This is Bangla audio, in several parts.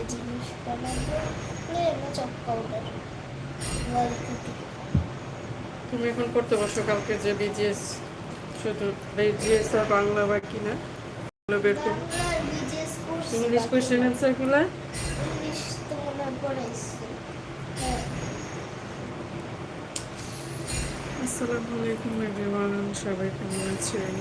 যে জিনিস বানাবো পাউডার তুমি এখন করতে বসো কালকে যে বিজিএস শুধু বিজিএস আর বাংলা বাকি না? ওগুলো বের করো। ইংলিশ কোয়েশ্চেন ইংলিশ তো মনে আসসালামু আলাইকুম এভরিওয়ান সবাই কেমন আছেন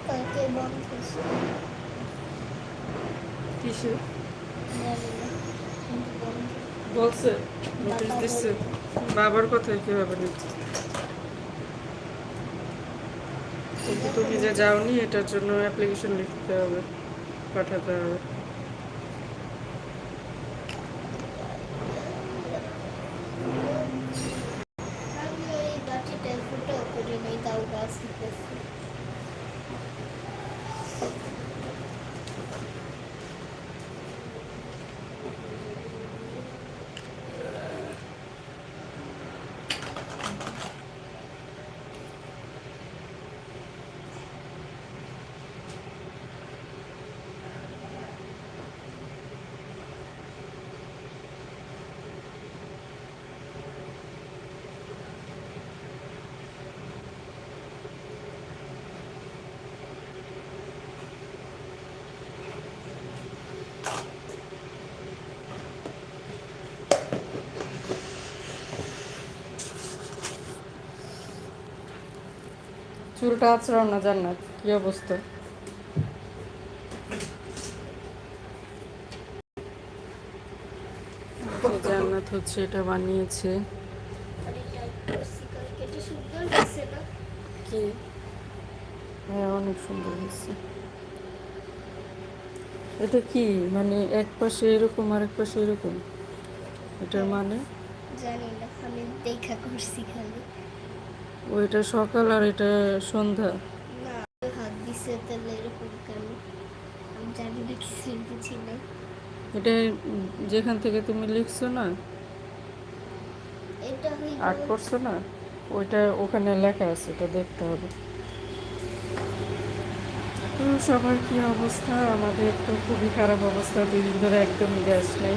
কালকে বন্ধ ছিল কিসে জানি না কিন্তু বন্ধ বলছে নোটিশ বাবা দিচ্ছে বাবার কথায় কীভাবে নিচ্ছে? কিন্তু তুমি যে যাওনি, এটার জন্য অ্যাপ্লিকেশন লিখতে হবে, পাঠাতে হবে আমি ওই বাটিটায় ফুটো করে নেই তাও গাছ দিতেছি চুলটা আছড়াও না জান্নাত, কি অবস্থা? জান্নাত হচ্ছে এটা বানিয়েছে। হ্যাঁ অনেক সুন্দর হয়েছে। এটা কি? মানে এক পাশে এরকম আর এক পাশে এরকম? এটার মানে? জানি না, আমি দেখা করছি খালি। ওইটা সকাল আর এটা সন্ধ্যা। এটা যেখান থেকে তুমি লিখছো না? এটা আর্ট করছ না? ওইটা ওখানে লেখা আছে এটা দেখতে হবে। তো সবার কি অবস্থা? আমাদের তো খুবই খারাপ অবস্থা দুই দিন ধরে একদম গ্যাস নেই।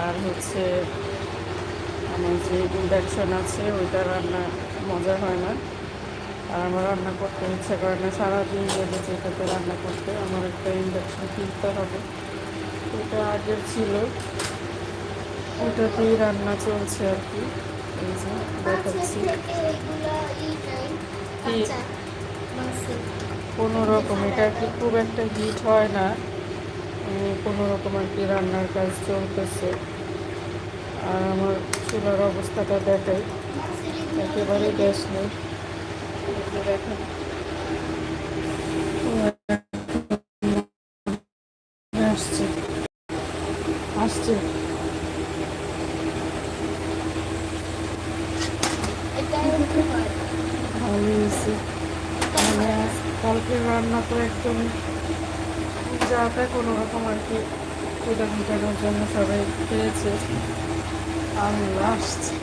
আর হচ্ছে আমার যে ইন্ডাকশন আছে ওইটা রান্না মজা হয় না। আর আমার রান্না করতে ইচ্ছে করে না। সারাদিন লেগেছে এটাতে রান্না করতে আমার একটা ইন্ডাকশন কিনতে হবে। ওটা আগের ছিল। ওটাতেই রান্না চলছে আর কি। এই যে দেখাচ্ছি। কোনো রকম, এটা কি খুব একটা হিট হয় না। কোনো রকম আর কি রান্নার কাজ চলতেছে। আর আমার চুলার অবস্থাটা দেখাই একেবারে গ্যাস নেই এই যে দেখেন ও, আসছে আসছে এটা এরকম হয় ভালোই হয়েছে মানে আজ কালকে রান্না তো একদম যাতে কোনো রকম আর কি ক্ষুদা মেটানোর জন্য সবাই খেয়েছে আল্লাহ আসছে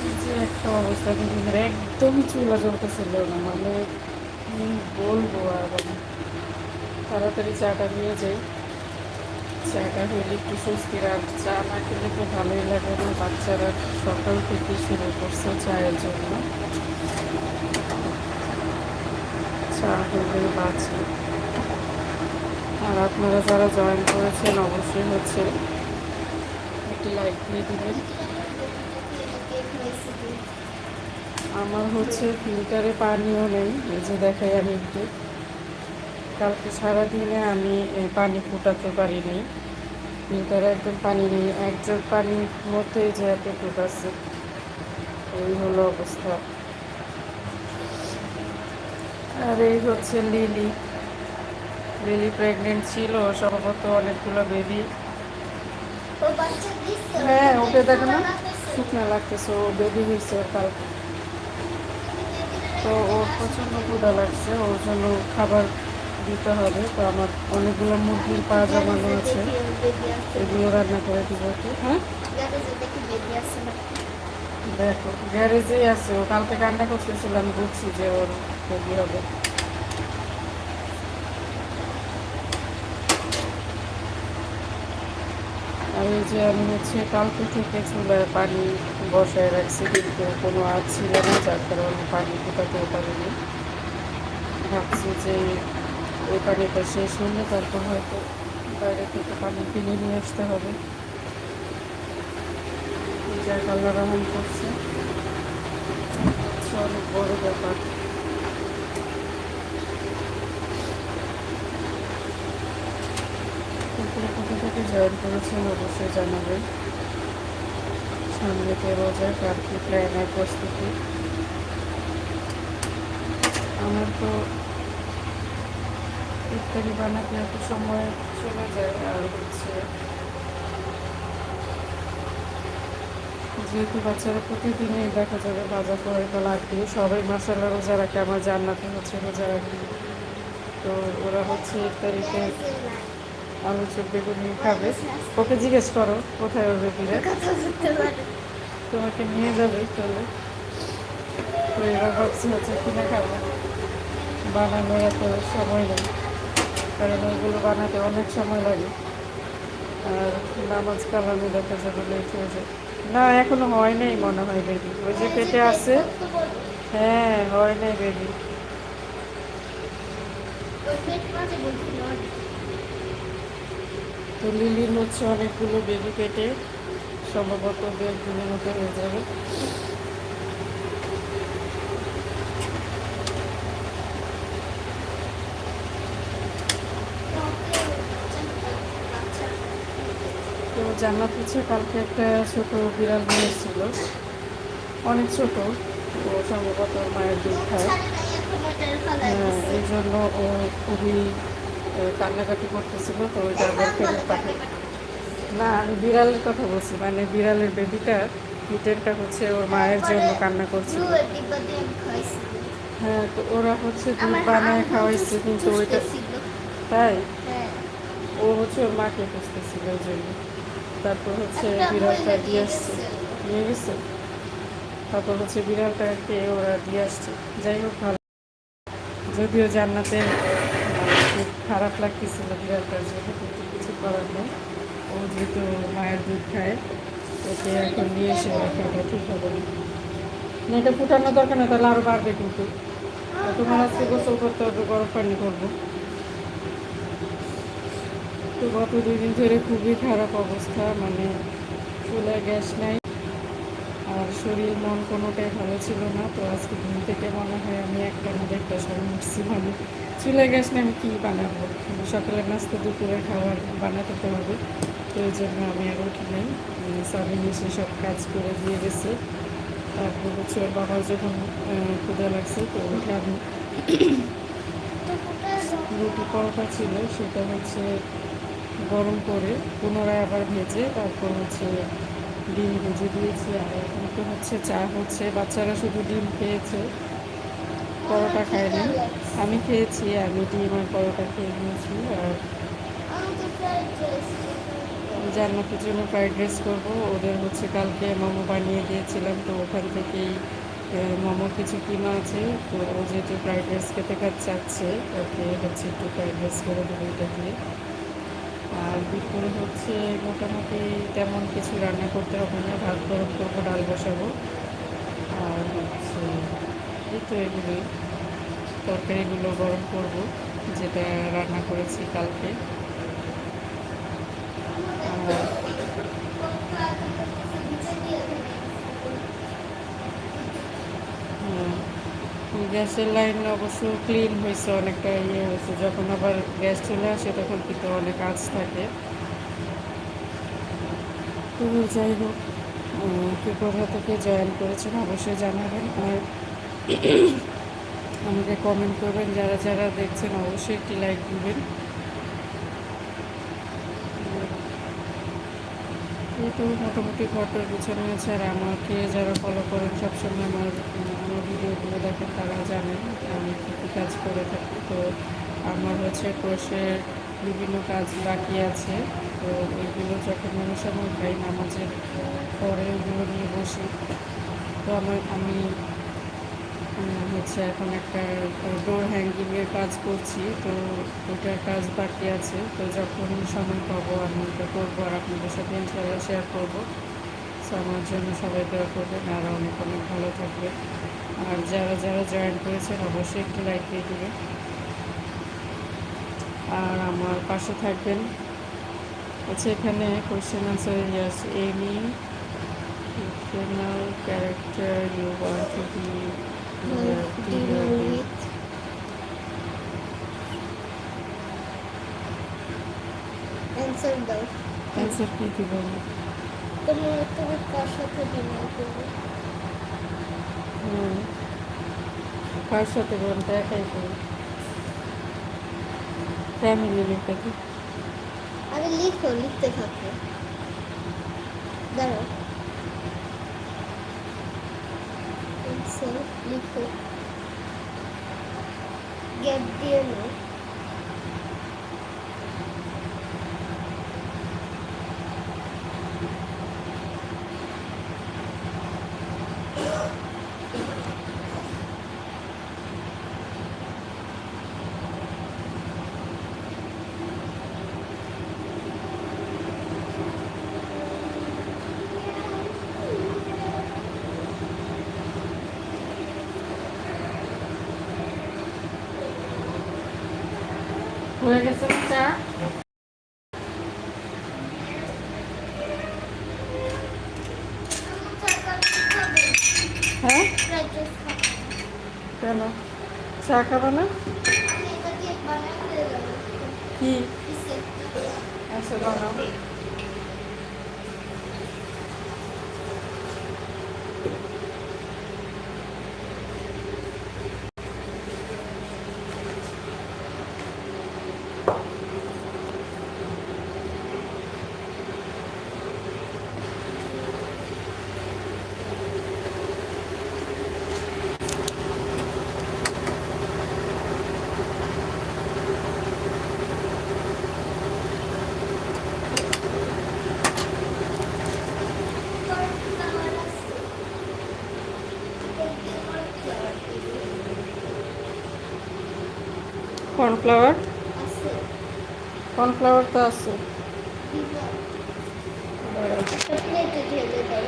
এই যে একটা অবস্থা কিন্তু একদমই চুলা জ্বলতেছিল না মানে কি বলব আর তাড়াতাড়ি চাটা নিয়ে যাই। চাটা হইলে একটু স্বস্তির আর চা না খেলে তো ভালোই লাগে না। বাচ্চারা সকাল থেকে শুরু করছে চায়ের জন্য। চা হইলে বাঁচে আর আপনারা যারা জয়েন করেছেন, অবশ্যই হচ্ছে একটি লাইক দিয়ে দিবেন। আমার হচ্ছে ফিল্টারে পানিও নেই এই যে দেখাই আমি একটু। কালকে সারাদিনে আমি পানি ফুটাতে পারিনি। ফিল্টারে একদম পানি নেই একজন পানির মধ্যেই যে এত ফুটাচ্ছে এই হলো অবস্থা। আর এই হচ্ছে লিলি লিলি প্রেগনেন্ট ছিল সম্ভবত অনেকগুলো বেবি হ্যাঁ ওকে দেখো না শুকনো লাগতেছে ও বেবি হয়েছে কালকে। তো ওর প্রচণ্ড ক্ষুধা লাগছে, ওর জন্য খাবার দিতে হবে। তো আমার অনেকগুলো মুরগির পা জমানো আছে এগুলো রান্না করে দিব হ্যাঁ? দেখো, গ্যারেজেই আছে ও। কালকে কান্না করতেছিল, আমি বুঝছি যে ওর কি হবে। আর এই যে আমি হচ্ছে কালকে থেকে চুলায় পানি বসায় রাখছি, কিন্তু কোনো আজ ছিল না, যার কারণে পানি ফুটাতেও পারিনি ভাবছি যে ওই পানিটা শেষ হলে তারপর হয়তো বাইরে থেকে পানি কিনে নিয়ে আসতে হবে। যার কালার এমন করছে। অনেক বড় ব্যাপার। কোথা থেকে জয়েন করেছেন অবশ্যই জানাবেন। কে রোজা কি প্ল্যানের প্রস্তুতি। আমার তো ইফতারি বানাতে এত সময় চলে যায় আর হচ্ছে যেহেতু বাচ্চারা প্রতিদিনই দেখা যাবে বাজার করে তো লাগবে, সবাই মশালা রোজা রাখে, আমার জান্নাতে হচ্ছে রোজা রাখি। তো ওরা হচ্ছে ইফতারিতে আলু চপ বেগুনি খাবে। ওকে জিজ্ঞেস করো, কোথায় ওর পারে। তোমাকে নিয়ে যাবে, চলে। তো এবার ভাবছি হচ্ছে কিনে খাব। বানানোর এত সময় নেই, কারণ ওইগুলো বানাতে অনেক সময় লাগে। আর নামাজ কালামে দেখা যাবে লেট হয়ে যায়। না, এখনও হয় নাই মনে হয় বেবি ওই যে পেটে আছে। হ্যাঁ হয় নাই বেবি তো লিলির হচ্ছে অনেকগুলো বেবি পেটে। সম্ভবত দেড় দিনের মতো হয়ে যাবে। তো জান্নাত হচ্ছে কালকে একটা ছোট বিড়াল নিয়ে এসেছিল অনেক ছোট ও সম্ভবত মায়ের দুধ খায়। হ্যাঁ, এই জন্য ও খুবই কান্নাকাটি করতেছিল তো ওইটা আবার ফেরত পাঠাই না আমি বিড়ালের কথা বলছি মানে বিড়ালের বেবিটা কিটেনটা হচ্ছে ওর মায়ের জন্য কান্না করছিল হ্যাঁ তো ওরা হচ্ছে দুধ বানায় খাওয়াইছে কিন্তু ওইটা তাই? ও হচ্ছে ওর মাকে খুঁজতেছিল ওই জন্য। তারপর হচ্ছে বিড়ালটা দিয়ে আসছে। নিয়ে গেছে? তারপর হচ্ছে বিড়ালটা বিড়ালটাকে ওরা দিয়ে আসছে। যাই হোক ভালো। যদিও জান্নাতে খুব খারাপ লাগতেছিল বিড়ালটার জন্য কিন্তু কিছু করার নেই। ও যেহেতু মায়ের দুধ খায়। ওকে এখন নিয়ে এসে রাখাটা ঠিক হবে না। না, এটা ফুটানো দরকার না তাহলে আরও বাড়বে কিন্তু। তোমার আজকে গোসল করতে হবে গরম পানি করব। তো গত দুই দিন ধরে খুবই খারাপ অবস্থা মানে চুলায় গ্যাস নাই। আর শরীর মন কোনোটাই ভালো ছিল না। তো আজকে ঘুম থেকে মনে হয় আমি একটা না একটা সময় উঠছি মানে চুলায় গ্যাস নেই আমি কী বানাবো? সকালের নাস্তা দুপুরে খাবার বানাতে হবে। তো এই জন্য আমি আর উঠি নাই। স্বামী এসে সব কাজ করে দিয়ে গেছে। তারপর হচ্ছে ওর বাবার যখন ক্ষুদা লাগছে, তো ওঠে আমি রুটি পরোটা ছিল, সেটা হচ্ছে গরম করে পুনরায় আবার ভেজে তারপর হচ্ছে ডিম ভেজে দিয়েছি। আর এখন তো হচ্ছে চা হচ্ছে, বাচ্চারা শুধু ডিম খেয়েছে, পরোটা খায়নি। আমি খেয়েছি আমি ডিম আর পরোটা খেয়ে নিয়েছি, আর জান্নাতের জন্য ফ্রাইড রাইস করব। ওদের হচ্ছে কালকে মোমো বানিয়ে দিয়েছিলাম, তো ওখান থেকেই মোমো কিছু কিনা আছে। তো ও যেহেতু ফ্রাইড রাইস খেতে খাতে চাচ্ছে ওকে হচ্ছে একটু ফ্রাইড রাইস করে দেবো এটা দিয়ে। আর দুপুরে হচ্ছে মোটামুটি তেমন কিছু রান্না করতে হবে না, ভাত গরম করব, ডাল বসাবো। আর হচ্ছে এই তো এগুলোই। তরকারিগুলো গরম করব, যেটা রান্না করেছি কালকে। গ্যাসের লাইন অবশ্য ক্লিন হয়েছে, অনেকটা ইয়ে হয়েছে। যখন আবার গ্যাস চলে আসে, তখন কিন্তু অনেক কাজ থাকে। তো যাই হোক কে কোথা থেকে জয়েন করেছেন, অবশ্যই জানাবেন। আর আমাকে কমেন্ট করবেন, যারা যারা দেখছেন, অবশ্যই একটি লাইক দিবেন। এই তো মোটামুটি ঘরটার গুছানো আছে আর আমাকে যারা ফলো করেন সবসময় আমার আমার ভিডিওগুলো দেখেন তারা জানেন আমি কী কী কাজ করে থাকি। তো আমার হচ্ছে ক্রোশের বিভিন্ন কাজ বাকি আছে। তো ওইগুলো যখন মানুষ সময় পাই নামাজের পরে ওগুলো নিয়ে বসি। তো আমার, আমি হচ্ছে এখন একটা ডোর হ্যাঙ্গিংয়ের কাজ করছি। তো ওটার কাজ বাকি আছে। তো যখন সময় পাবো, আমি ওটা করব আর আপনাদের সাথে ইনশাল্লাহ শেয়ার করব। সো আমার জন্য সবাই দোয়া করবেন। আর অনেক অনেক ভালো থাকবে আর যারা যারা জয়েন করেছেন, অবশ্যই একটু লাইক দিয়ে দেবেন। আর আমার পাশে থাকবেন আচ্ছা এখানে question answer yes any fictional character, you want to in the deal answer দাও। অ্যান্সার কি দিব তোমার তুমি কার সাথে ডিনার করবে? হুম। কার সাথে করুন তো একাই করুন ফ্যামিলি লিখতে কি? আরে লিখো লিখতে থাকো। দাঁড়াও। say, Lipo. Get the note. কেন? চা খাব না? কি? আচ্ছা বানাও। কর্নফ্লাওয়ার? কর্নফ্লাওয়ার তো আছে প্লেটে ঢেলে দাও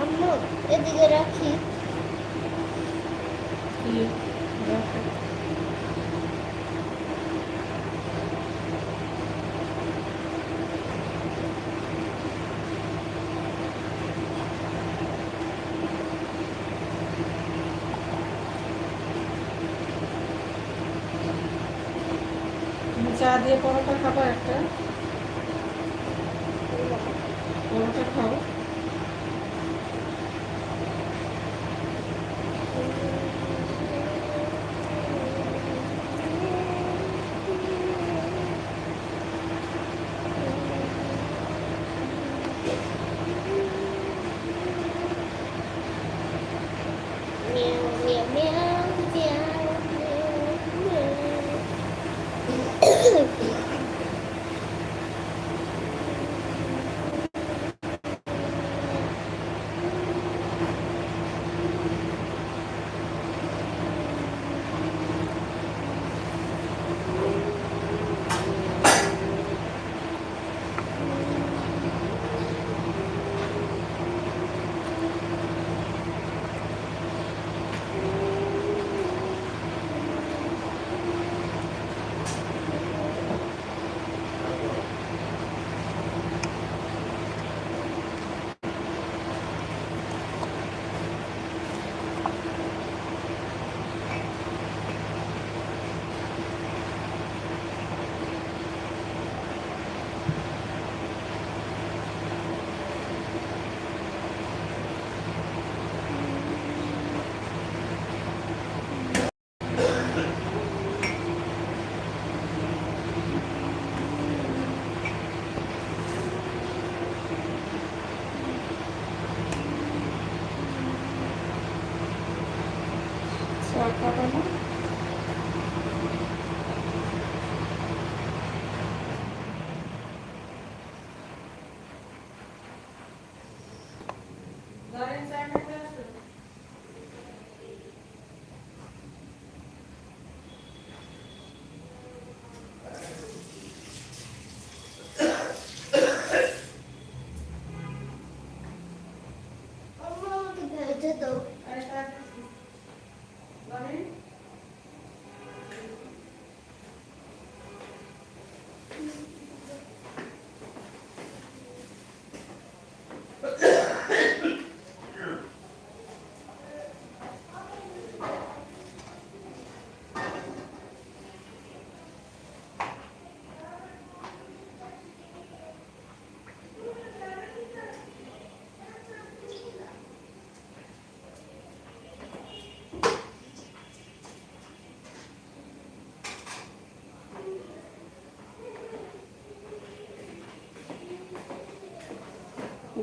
আম্মু এদিকে রাখি তুমি চা দিয়ে পরোটা খাব একটা। আমাকে ভেজে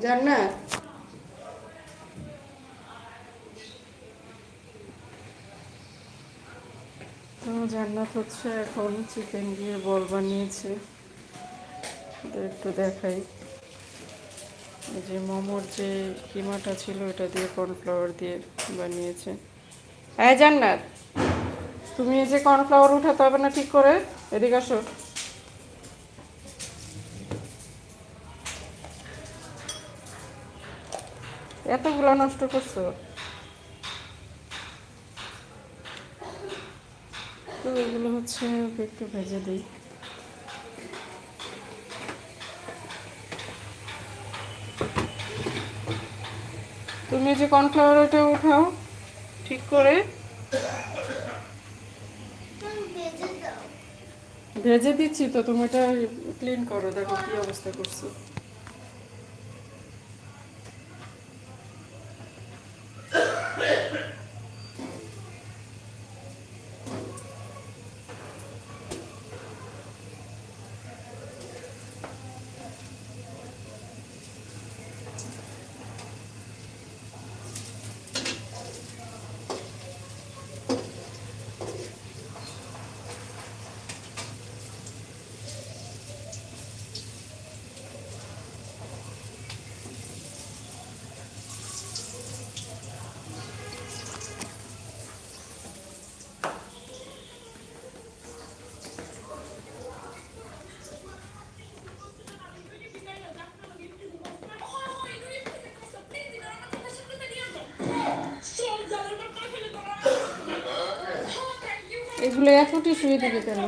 জান্নাত তো জান্নাত হচ্ছে এখন চিকেন দিয়ে বল বানিয়েছে। একটু দেখাই। যে মোমোর যে কিমাটা ছিল এটা দিয়ে কর্নফ্লাওয়ার দিয়ে বানিয়েছে। হ্যাঁ জান্নাত, তুমি এই যে কর্নফ্লাওয়ার উঠাতে হবে না ঠিক করে? এদিকে আসো। এতগুলো নষ্ট করছ? তো এগুলো হচ্ছে ওকে একটু ভেজে দিই। তুমি যে কর্নফ্লাওয়ার ওটা উঠাও ঠিক করে তুমি ভেজে দাও। ভেজে দিচ্ছি তো তুমি এটা ক্লিন করো দেখো কি অবস্থা করছ। এগুলো শুয়ে টিসুয়ে কেন